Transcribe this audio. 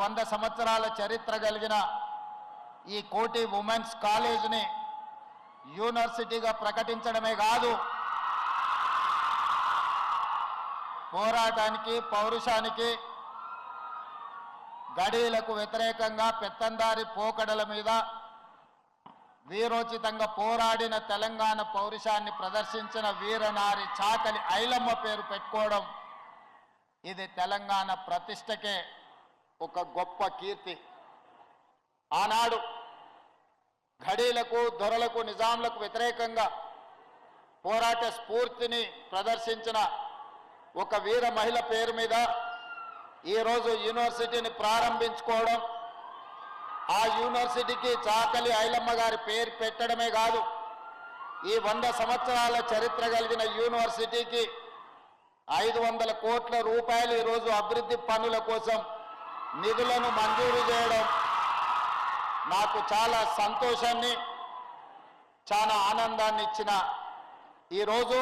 వంద సంవత్సరాల చరిత్ర కలిగిన ఈ కోటి ఉమెన్స్ కాలేజ్ని యూనివర్సిటీగా ప్రకటించడమే కాదు పోరాటానికి పౌరుషానికి గడీలకు వ్యతిరేకంగా పెత్తందారి పోకడల మీద వీరోచితంగా పోరాడిన తెలంగాణ పౌరుషాన్ని ప్రదర్శించిన వీరనారి చాకలి ఐలమ్మ పేరు పెట్టుకోవడం ఇది తెలంగాణ ప్రతిష్టకే ఒక గొప్ప కీర్తి. ఆనాడు ఘడీలకు దొరలకు నిజాంలకు వ్యతిరేకంగా పోరాట స్ఫూర్తిని ప్రదర్శించిన ఒక వీర మహిళ పేరు మీద ఈరోజు యూనివర్సిటీని ప్రారంభించుకోవడం ఆ యూనివర్సిటీకి చాకలి ఐలమ్మ గారి పేరు పెట్టడమే కాదు ఈ వంద సంవత్సరాల చరిత్ర కలిగిన యూనివర్సిటీకి ఐదు వందల కోట్ల రూపాయలు ఈరోజు అభివృద్ధి పనుల కోసం నిధులను మంజూరు చేయడం నాకు చాలా సంతోషాన్ని చాలా ఆనందాన్ని ఇచ్చిన ఈరోజు